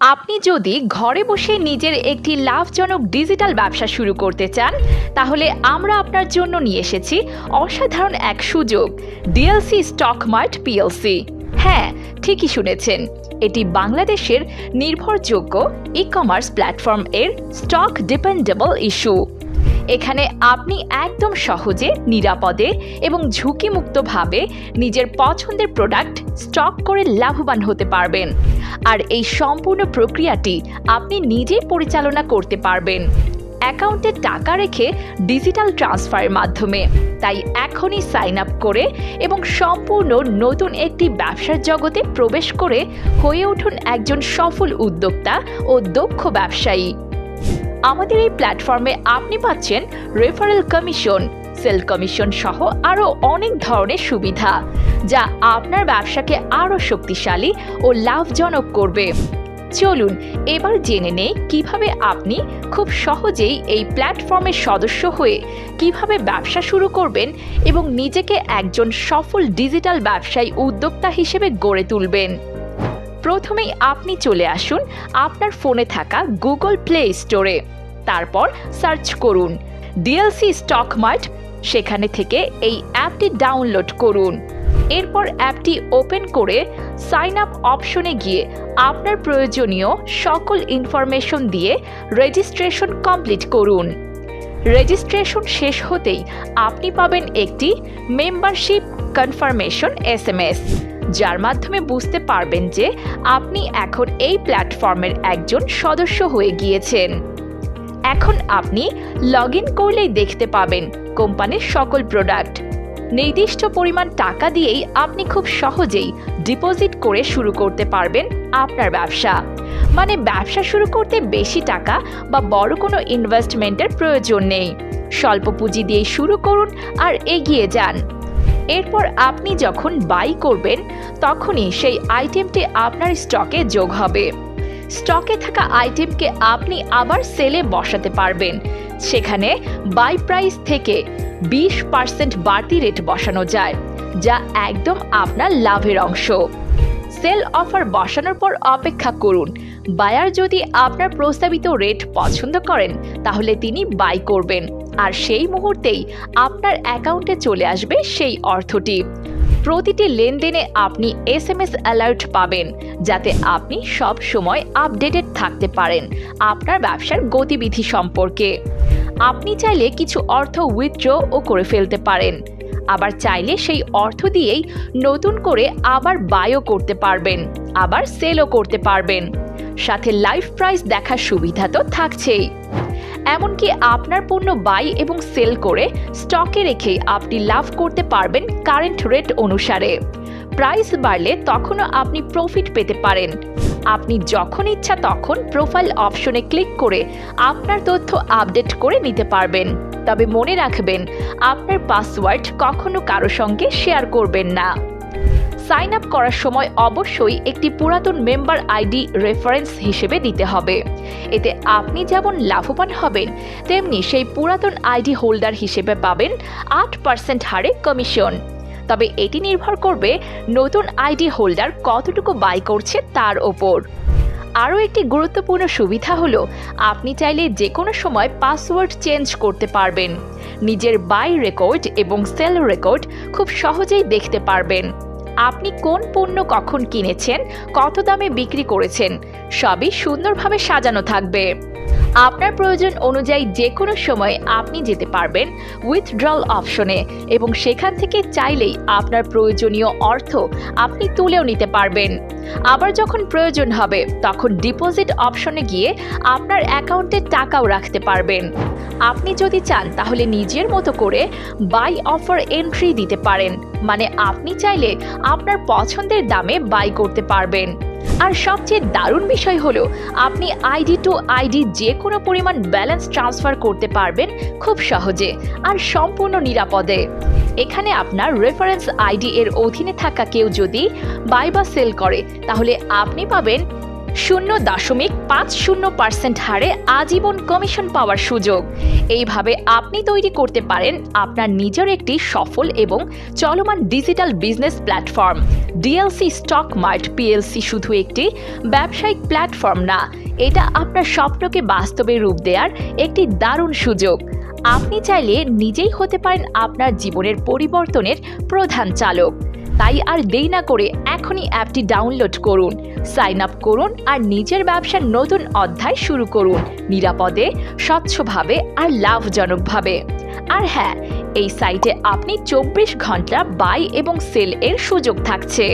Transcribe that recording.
আপনি যদি ঘরে বসে নিজের একটি লাভজনক ডিজিটাল ব্যবসা শুরু করতে চান, তাহলে আমরা আপনার জন্য নিয়ে এসেছি অসাধারণ এক সুযোগ, ডিএলসি স্টক মার্ট পিএলসি। হ্যাঁ ঠিকই শুনেছেন, এটি বাংলাদেশের নির্ভরযোগ্য ই কমার্স প্ল্যাটফর্ম এর স্টক ডিপেন্ডেবল ইস্যু এখানে আপনি একদম সহজে, নিরাপদে এবং ঝুঁকিমুক্তভাবে নিজের পছন্দের প্রোডাক্ট স্টক করে লাভবান হতে পারবেন। আর এই সম্পূর্ণ প্রক্রিয়াটি আপনি নিজেই পরিচালনা করতে পারবেন। অ্যাকাউন্টে টাকা রেখে ডিজিটাল ট্রান্সফারের মাধ্যমে। তাই এখনই সাইন আপ করে এবং সম্পূর্ণ নতুন একটি ব্যবসার জগতে প্রবেশ করে হয়ে উঠুন একজন সফল উদ্যোক্তা ও দক্ষ ব্যবসায়ী। আমাদের এই প্ল্যাটফর্মে আপনি পাচ্ছেন রেফারেল কমিশন সেল কমিশন সহ আরও অনেক ধরনের সুবিধা, যা আপনার ব্যবসাকে আরও শক্তিশালী ও লাভজনক করবে। চলুন, এবার জেনে নেই কীভাবে আপনি খুব সহজেই এই প্ল্যাটফর্মের সদস্য হয়ে কীভাবে ব্যবসা শুরু করবেন এবং নিজেকে একজন সফল ডিজিটাল ব্যবসায়ী উদ্যোক্তা হিসেবে গড়ে তুলবেন। প্রথমেই আপনি চলে আসুন আপনার ফোনে থাকা গুগল প্লে স্টোরে। তারপর সার্চ করুন ডিএলসি স্টক মার্ট, সেখানে থেকে এই অ্যাপটি ডাউনলোড করুন। এরপর অ্যাপটি ওপেন করে সাইন আপ অপশনে গিয়ে আপনার প্রয়োজনীয় সকল ইনফরমেশন দিয়ে রেজিস্ট্রেশন কমপ্লিট করুন। রেজিস্ট্রেশন শেষ হতেই আপনি পাবেন একটি মেম্বারশিপ কনফার্মেশন এসএমএস যার মাধ্যমে বুঝতে পারবেন যে আপনি এখন এই প্ল্যাটফর্মের একজন সদস্য হয়ে গিয়েছেন। এখন আপনি লগ ইন করলেই দেখতে পাবেন কোম্পানির সকল প্রোডাক্ট। নির্দিষ্ট পরিমাণ টাকা দিয়েই আপনি খুব সহজেই ডিপোজিট করে শুরু করতে পারবেন আপনার ব্যবসা। মানে ব্যবসা শুরু করতে বেশি টাকা বা বড় কোনো ইনভেস্টমেন্টের প্রয়োজন নেই। স্বল্প পুঁজি দিয়ে শুরু করুন আর এগিয়ে যান। এরপর আপনি যখন বাই করবেন, তখনই সেই আইটেমটি আপনার স্টকে যোগ হবে। স্টকে থাকা আইটেমকে আপনি আবার সেলে বসাতে পারবেন। সেখানে বাই প্রাইস থেকে বিশ পার্সেন্ট বাড়তি রেট বসানো যায়, যা একদম আপনার লাভের অংশ। সেল অফার বসানোর পর অপেক্ষা করুন। বায়ার যদি আপনার প্রস্তাবিত রেট পছন্দ করেন, তাহলে তিনি বাই করবেন। আর সেই মুহূর্তেই আপনার অ্যাকাউন্টে চলে আসবে সেই অর্থটি। প্রতিটি লেনদেনে আপনি এস এম এস অ্যালার্ট পাবেন, যাতে আপনি সব সময় আপডেটেড থাকতে পারেন আপনার ব্যবসার গতিবিধি সম্পর্কে। আপনি চাইলে কিছু অর্থ উইথড্রও করে ফেলতে পারেন, আবার চাইলে সেই অর্থ দিয়েই নতুন করে আবার বায়ও করতে পারবেন, আবার সেলও করতে পারবেন। সাথে লাইফ প্রাইস দেখার সুবিধা তো থাকছেই। এমনকি আপনার পণ্য বাই এবং সেল করে স্টকে রেখে আপনি লাভ করতে পারবেন কারেন্ট রেট অনুসারে। প্রাইস বাড়লে তখনও আপনি প্রফিট পেতে পারেন। আপনি যখন ইচ্ছা তখন প্রোফাইল অপশনে ক্লিক করে আপনার তথ্য আপডেট করে নিতে পারবেন। তবে মনে রাখবেন, আপনার পাসওয়ার্ড কখনো কারও সঙ্গে শেয়ার করবেন না। সাইন আপ করার সময় অবশ্যই একটি পুরাতন মেম্বার আইডি রেফারেন্স হিসেবে দিতে হবে। এতে আপনি যেমন লাভবান হবেন, তেমনি সেই পুরাতন আইডি হোল্ডার হিসেবে পাবেন আট পার্সেন্ট হারে কমিশন তবে এটি নির্ভর করবে নতুন আইডি হোল্ডার কতটুকু বাই করছে তার ওপর। আরও একটি গুরুত্বপূর্ণ সুবিধা হলো, আপনি চাইলে যে কোনো সময় পাসওয়ার্ড চেঞ্জ করতে পারবেন। নিজের বাই রেকর্ড এবং সেল রেকর্ড খুব সহজেই দেখতে পারবেন। আপনি কোন পণ্য কখন কিনেছেন কত দামে বিক্রি করেছেন সবই সুন্দরভাবে সাজানো থাকবে। আপনার প্রয়োজন অনুযায়ী যে কোনো সময় আপনি যেতে পারবেন উইথড্রল অপশনে এবং সেখান থেকে চাইলেই আপনার প্রয়োজনীয় অর্থ আপনি তুলেও নিতে পারবেন। আবার যখন প্রয়োজন হবে, তখন ডিপোজিট অপশনে গিয়ে আপনার অ্যাকাউন্টে টাকাও রাখতে পারবেন। আপনি যদি চান, তাহলে নিজের মতো করে বাই অফার এন্ট্রি দিতে পারেন। মানে আপনি চাইলে আপনার পছন্দের দামে বাই করতে পারবেন। আর সবচেয়ে দারুণ বিষয় হলো, আপনি আইডি টু আইডি যে কোনো পরিমাণ ব্যালেন্স ট্রান্সফার করতে পারবেন খুব সহজে আর সম্পূর্ণ নিরাপদে। এখানে আপনার রেফারেন্স আইডি এর অধীনে থাকা কেউ যদি বাই বা সেল করে, তাহলে আপনি পাবেন শূন্য দশমিক পাঁচ শূন্য পার্সেন্ট হারে আজীবন কমিশন পাওয়ার সুযোগ। এইভাবে আপনি তৈরি করতে পারেন আপনার নিজের একটি সফল এবং চলমান digital business platform. DLC stock mart PLC শুধু একটি ব্যবসায়িক প্ল্যাটফর্ম না, এটা আপনার স্বপ্নকে বাস্তবে রূপ দেওয়ার একটি দারুণ সুযোগ। আপনি চাইলে নিজেই হতে পারেন আপনার জীবনের পরিবর্তনের প্রধান চালক। তাই আর দেই না করে এখনই অ্যাপটি ডাউনলোড করুন, সাইন আপ করুন আর নিজের ব্যবসার নতুন অধ্যায় শুরু করুন, নিরাপদে, স্বচ্ছভাবে আর লাভজনকভাবে। আর হ্যাঁ এই সাইটে আপনি চব্বিশ ঘণ্টা বাই এবং সেল এর সুযোগ থাকছে।